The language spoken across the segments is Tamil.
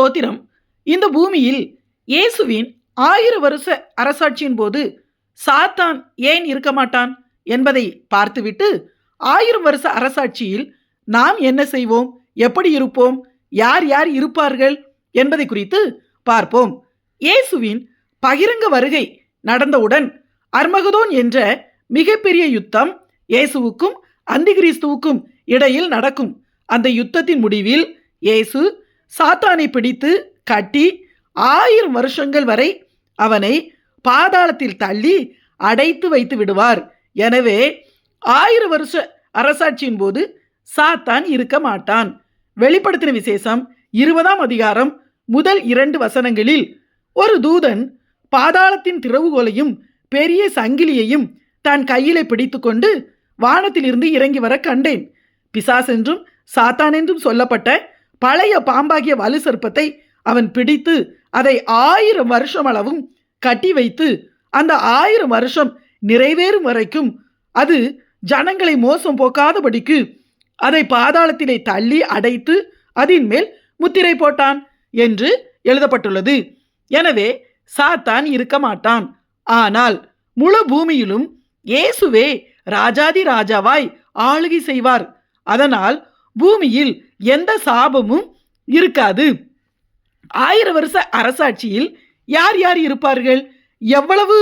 ஸ்தோத்திரம். இந்த பூமியில் இயேசுவின் ஆயிர வருஷ அரசாட்சியின் போது சாத்தான் ஏன் இருக்க மாட்டான் என்பதை பார்த்துவிட்டு ஆயிரம் வருஷ அரசாட்சியில் நாம் என்ன செய்வோம்? எப்படி இருப்போம்? யார் யார் இருப்பார்கள்? என்பதை குறித்து பார்ப்போம். இயேசுவின் பகிரங்க வருகை நடந்தவுடன் அர்மகதோன் என்ற மிகப்பெரிய யுத்தம் இயேசுவுக்கும் அந்திகிறிஸ்துவுக்கும் இடையில் நடக்கும். அந்த யுத்தத்தின் முடிவில் இயேசு சாத்தானை பிடித்து கட்டி ஆயிரம் வருஷங்கள் வரை அவனை பாதாளத்தில் தள்ளி அடைத்து வைத்து விடுவார். எனவே ஆயிரம் வருஷ அரசாட்சியின் போது சாத்தான் இருக்க மாட்டான். வெளிப்படுத்தின விசேஷம் இருபதாம் அதிகாரம் முதல் இரண்டு வசனங்களில் ஒரு தூதன் பாதாளத்தின் திறவுகோலையும் பெரிய சங்கிலியையும் தன் கையிலே பிடித்துக்கொண்டு வானத்திலிருந்து இறங்கி வர கண்டேன். பிசாஸ் என்றும் சாத்தான் என்றும் சொல்லப்பட்ட பழைய பாம்பாகிய வலு சர்ப்பத்தை அவன் பிடித்து அதை ஆயிரம் வருஷம் அளவும் கட்டி வைத்து அந்த ஆயிரம் வருஷம் நிறைவேறும் வரைக்கும் அது ஜனங்களை மோசம் போக்காதபடிக்கு அதை பாதாளத்திலே தள்ளி அடைத்து அதின் மேல் முத்திரை போட்டான் என்று எழுதப்பட்டுள்ளது. எனவே சாத்தான் இருக்க மாட்டான். ஆனால் முழு பூமியிலும் இயேசுவே ராஜாதி ராஜாவாய் ஆளுகை செய்வார். அதனால் பூமியில் எந்த சாபமும் இருக்காது. ஆயிரம் வருஷ அரசாட்சியில் யார் யார் இருப்பார்கள்? எவ்வளவு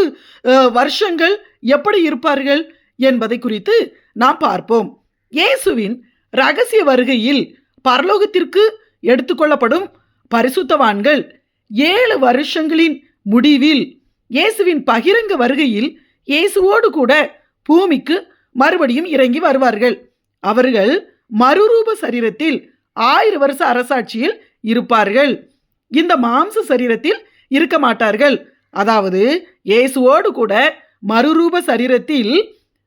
வருஷங்கள் எப்படி இருப்பார்கள் என்பதை குறித்து நாம் பார்ப்போம். இயேசுவின் ரகசிய வருகையில் பரலோகத்திற்கு எடுத்துக்கொள்ளப்படும் பரிசுத்தவான்கள் ஏழு வருஷங்களின் முடிவில் இயேசுவின் பகிரங்க வருகையில் இயேசுவோடு கூட பூமிக்கு மறுபடியும் இறங்கி வருவார்கள். அவர்கள் மறுரூப சரீரத்தில் ஆயிரம் வருஷ அரசாட்சியில் இருப்பார்கள். இந்த மாம்ச சரீரத்தில் இருக்க மாட்டார்கள். அதாவது இயேசுவோடு கூட மறுரூப சரீரத்தில்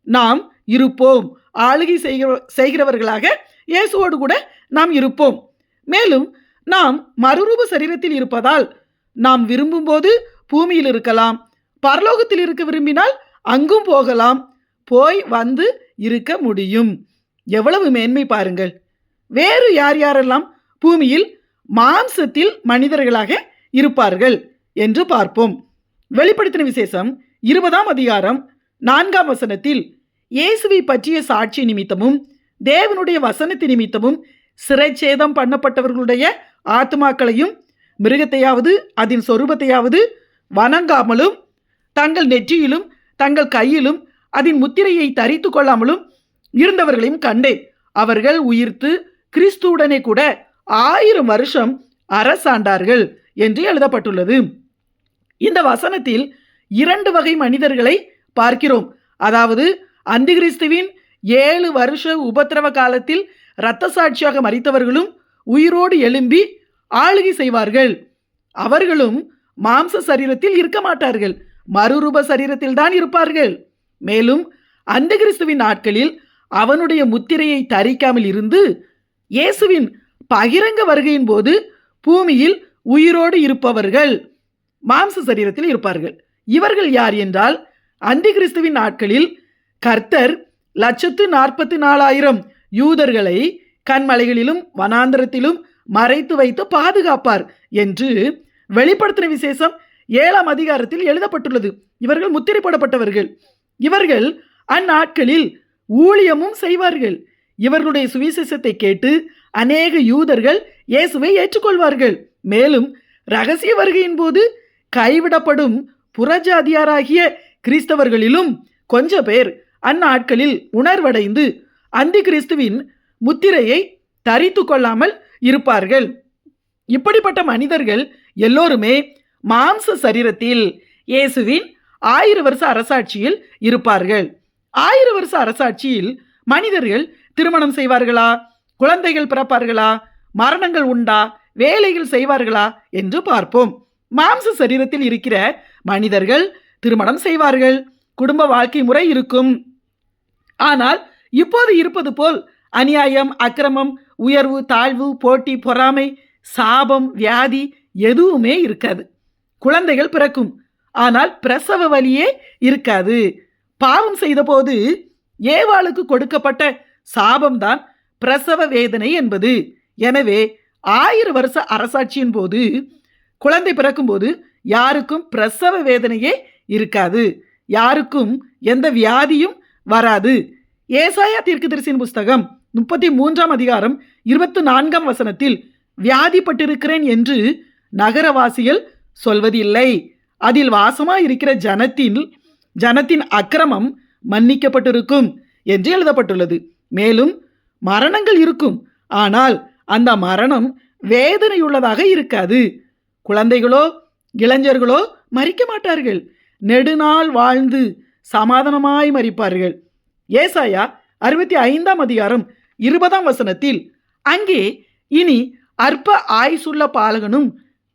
நாம் இருப்போம். ஆளுகை செய்கிற செய்கிறவர்களாக இயேசுவோடு கூட நாம் இருப்போம். மேலும் நாம் மறுரூப சரீரத்தில் இருப்பதால் நாம் விரும்பும்போது பூமியில் இருக்கலாம். பரலோகத்தில் இருக்க விரும்பினால் அங்கும் போகலாம். போய் வந்து இருக்க முடியும். எவ்வளவு மேன்மை பாருங்கள். வேறு யார் யாரெல்லாம் பூமியில் மாம்சத்தில் மனிதர்களாக இருப்பார்கள் என்று பார்ப்போம். வெளிப்படுத்தின விசேஷம் இருபதாம் அதிகாரம் நான்காம் வசனத்தில் இயேசுவை பற்றிய சாட்சி நிமித்தமும் தேவனுடைய வசனத்து நிமித்தமும் சிறைச்சேதம் பண்ணப்பட்டவர்களுடைய ஆத்மாக்களையும் மிருகத்தையாவது அதன் சொரூபத்தையாவது வணங்காமலும் தங்கள் நெற்றியிலும் தங்கள் கையிலும் அதன் முத்திரையை தரித்து கொள்ளாமலும் இருந்தவர்களையும் கண்டேன். அவர்கள் உயிர்த்து கிறிஸ்துவுடனே கூட ஆயிரம் வருஷம் அரசாண்டார்கள் என்று எழுதப்பட்டுள்ளது. இந்த வசனத்தில் இரண்டு வகை மனிதர்களை பார்க்கிறோம். அதாவது அந்திகிறிஸ்துவின் ஏழு வருஷ உபத்திரவ காலத்தில் இரத்த சாட்சியாக மறித்தவர்களும் உயிரோடு எழும்பி ஆளுகை செய்வார்கள். அவர்களும் மாம்ச சரீரத்தில் இருக்க மாட்டார்கள். மறுரூப சரீரத்தில் தான் இருப்பார்கள். மேலும் அந்த கிறிஸ்துவின் நாட்களில் அவனுடைய முத்திரையை தரிக்காமல் இருந்து இயேசுவின் பகிரங்க வருகையின் போது பூமியில் உயிரோடு இருப்பவர்கள் மாம்ச சரீரத்தில் இருப்பார்கள். இவர்கள் யார் என்றால் அந்தி கிறிஸ்துவின் நாட்களில் கர்த்தர் லட்சத்து நாற்பத்தி நாலாயிரம் யூதர்களை கண்மலைகளிலும் வனாந்தரத்திலும் மறைத்து வைத்து பாதுகாப்பார் என்று வெளிப்படுத்தின விசேஷம் ஏழாம் அதிகாரத்தில் எழுதப்பட்டுள்ளது. இவர்கள் முத்திரை போடப்பட்டவர்கள். இவர்கள் அந்நாட்களில் ஊழியமும் செய்வார்கள். இவர்களுடைய சுவிசேஷத்தை கேட்டு அநேக யூதர்கள் இயேசுவை ஏற்றுக்கொள்வார்கள். மேலும் ரகசிய வருகையின் போது கைவிடப்படும் புறஜாதியாராகிய கிறிஸ்தவர்களிலும் கொஞ்ச பேர் அந்நாட்களில் உணர்வடைந்து அந்தி கிறிஸ்துவின் முத்திரையை தரித்து கொள்ளாமல் இருப்பார்கள். இப்படிப்பட்ட மனிதர்கள் எல்லோருமே மாம்ச சரீரத்தில் இயேசுவின் ஆயிரம் வருஷ அரசாட்சியில் இருப்பார்கள். ஆயிரம் வருஷ அரசாட்சியில் மனிதர்கள் திருமணம் செய்வார்களா? குழந்தைகள் பிறப்பார்களா? மரணங்கள் உண்டா? வேலைகள் செய்வார்களா? என்று பார்ப்போம். மாம்ச சரீரத்தில் இருக்கிற மனிதர்கள் திருமணம் செய்வார்கள். குடும்ப வாழ்க்கை முறை இருக்கும். ஆனால் இப்போது இருப்பது போல் அநியாயம் அக்கிரமம் உயர்வு தாழ்வு போட்டி பொறாமை சாபம் வியாதி எதுவுமே இருக்காது. குழந்தைகள் பிறக்கும். ஆனால் பிரசவ வலியே இருக்காது. பாவம் செய்தபோது ஏவாளுக்கு கொடுக்கப்பட்ட சாபம்தான் பிரசவ வேதனை என்பது. எனவே ஆயிரம் வருஷ அரசாட்சியின் போது குழந்தை பிறக்கும்போது யாருக்கும் பிரசவ வேதனையே இருக்காது. யாருக்கும் எந்த வியாதியும் வராது. ஏசாயா தீர்க்கதரிசியின் புஸ்தகம் முப்பத்தி மூன்றாம் அதிகாரம் இருபத்தி நான்காம் வசனத்தில் வியாதிப்பட்டிருக்கிறேன் என்று நகரவாசிகள் சொல்வதில்லை. அதில் வாசமாக இருக்கிற ஜனத்தின் ஜனத்தின் அக்கிரமம் மன்னிக்கப்பட்டிருக்கும் என்று எழுதப்பட்டுள்ளது. மேலும் மரணங்கள் இருக்கும். ஆனால் அந்த மரணம் வேதனையுள்ளதாக இருக்காது. குழந்தைகளோ இளைஞர்களோ மறிக்க மாட்டார்கள். நெடுநாள் வாழ்ந்து சமாதானமாய் மறிப்பார்கள். ஏசாயா அறுபத்தி ஐந்தாம் அதிகாரம் இருபதாம் வசனத்தில் அங்கே இனி அற்ப ஆயுசுள்ள பாலகனும்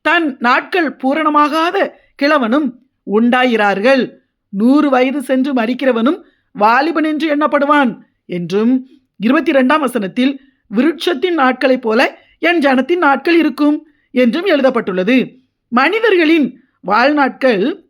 தன் நாட்கள் பூரணமாகாத கிழவனும் உண்டாயிரார்கள் நூறு வயது சென்று மறிக்கிறவனும் வாலிபன் என்று எண்ணப்படுவான் என்றும் இருபத்தி ரெண்டாம் வசனத்தில் விருட்சத்தின் நாட்களைப் போல என் ஜனத்தின் நாட்கள் இருக்கும் என்றும் எழுதப்பட்டுள்ளது. மனிதர்களின் வாழ்நாட்கள்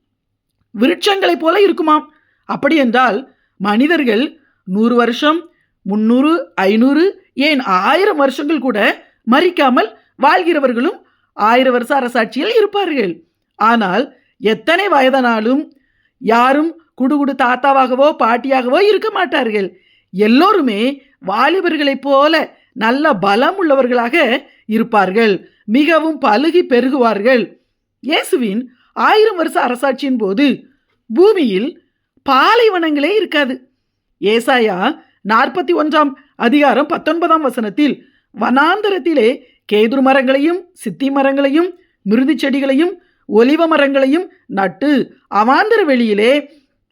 விருட்சங்களைப் போல இருக்குமாம். அப்படி என்றால் மனிதர்கள் நூறு வருஷம் முந்நூறு ஐநூறு ஏன் ஆயிரம் வருஷங்கள் கூட மறிக்காமல் வாழ்கிறவர்களும் ஆயிரம் வருஷ அரசாட்சியில் இருப்பார்கள். ஆனால் எத்தனை வயதானாலும் யாரும் குடுகுடு தாத்தாவாகவோ பாட்டியாகவோ இருக்க மாட்டார்கள். எல்லோருமே வாலிபர்களைப் போல நல்ல பலம் உள்ளவர்களாக இருப்பார்கள். மிகவும் பழுகி பெருகுவார்கள். இயேசுவின் ஆயிரம் வருஷ அரசாட்சியின் போது பூமியில் பாலைவனங்களே இருக்காது. ஏசாயா நாற்பத்தி ஒன்றாம் அதிகாரம் பத்தொன்பதாம் வசனத்தில் வனாந்தரத்திலே கேதுர் மரங்களையும் சித்தி மரங்களையும் மிருதி செடிகளையும் ஒலிவ மரங்களையும் நட்டு அவாந்தர வெளியிலே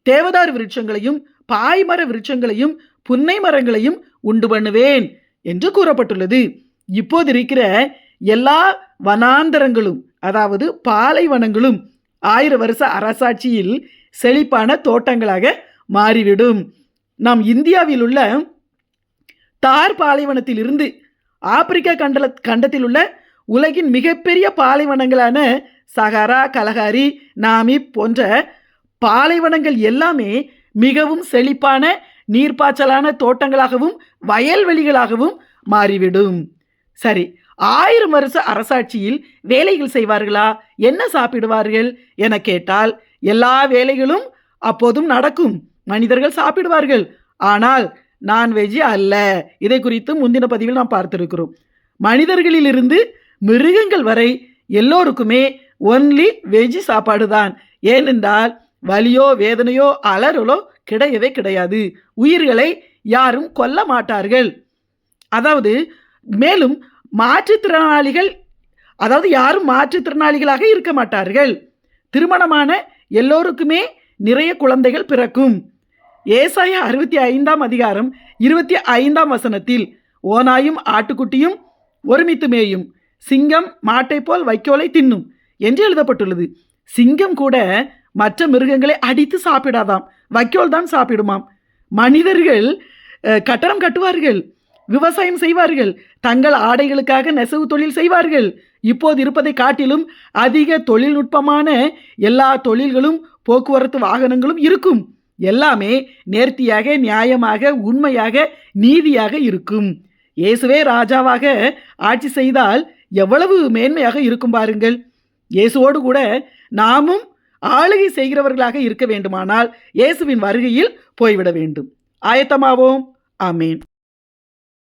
தேவதார் விருட்சங்களையும் பாய்மர விருட்சங்களையும் புன்னை மரங்களையும் உண்டு பண்ணுவேன் என்று கூறப்பட்டுள்ளது. இப்போது இருக்கிற எல்லா வனாந்தரங்களும் அதாவது பாலைவனங்களும் ஆயிரம் வருஷ அரசாட்சியில் செழிப்பான தோட்டங்களாக மாறிவிடும். நாம் இந்தியாவில் உள்ள தார் பாலைவனத்திலிருந்து ஆப்பிரிக்கா கண்டல கண்டத்தில் உள்ள உலகின் மிகப்பெரிய பாலைவனங்களான சகரா கலகாரி நாமி போன்ற பாலைவனங்கள் எல்லாமே மிகவும் செழிப்பான நீர்ப்பாய்ச்சலான தோட்டங்களாகவும் வயல்வெளிகளாகவும் மாறிவிடும். சரி ஆயிரம் வருஷ அரசாட்சியில் வேலைகள் செய்வார்களா? என்ன சாப்பிடுவார்கள் என கேட்டால் எல்லா வேலைகளும் அப்போதும் நடக்கும். மனிதர்கள் சாப்பிடுவார்கள். ஆனால் நான்வெஜ் அல்ல. இதை குறித்து முந்தின பதிவில் நாம் பார்த்திருக்கிறோம். மனிதர்களிலிருந்து மிருகங்கள் வரை எல்லோருக்குமே ஒன்லி வெஜ் சாப்பாடு தான். ஏனென்றால் வலியோ வேதனையோ அலறலோ கிடையவே கிடையாது. உயிர்களை யாரும் கொல்ல மாட்டார்கள். அதாவது மேலும் மாற்றுத்திறனாளிகள் அதாவது யாரும் மாற்றுத்திறனாளிகளாக இருக்க மாட்டார்கள். திருமணமான எல்லோருக்குமே நிறைய குழந்தைகள் பிறக்கும். ஏசாய அறுபத்தி ஐந்தாம் அதிகாரம் இருபத்தி ஐந்தாம் வசனத்தில் ஓனாயும் ஆட்டுக்குட்டியும் ஒருமித்து மேயும் சிங்கம் மாட்டை போல் வைக்கோலை தின்னும். என்று எழுதப்பட்டுள்ளது. சிங்கம் கூட மற்ற மிருகங்களை அடித்து சாப்பிடாதாம். வைக்கோல் தான் சாப்பிடுமாம். மனிதர்கள் கட்டணம் கட்டடம் கட்டுவார்கள் விவசாயம் செய்வார்கள் தங்கள் ஆடைகளுக்காக நெசவு தொழில் செய்வார்கள். இப்போது இருப்பதை காட்டிலும் அதிக தொழில்நுட்பமான எல்லா தொழில்களும் போக்குவரத்து வாகனங்களும் இருக்கும். எல்லாமே நேர்த்தியாக நியாயமாக உண்மையாக நீதியாக இருக்கும். இயேசுவே ராஜாவாக ஆட்சி செய்தால் எவ்வளவு மேன்மையாக இருக்கும் பாருங்கள். இயேசுவோடு கூட நாமும் ஆளுகை செய்கிறவர்களாக இருக்க வேண்டுமானால் இயேசுவின் வருகையில் போய்விட வேண்டும். ஆயத்தமாவோம். ஆமேன்.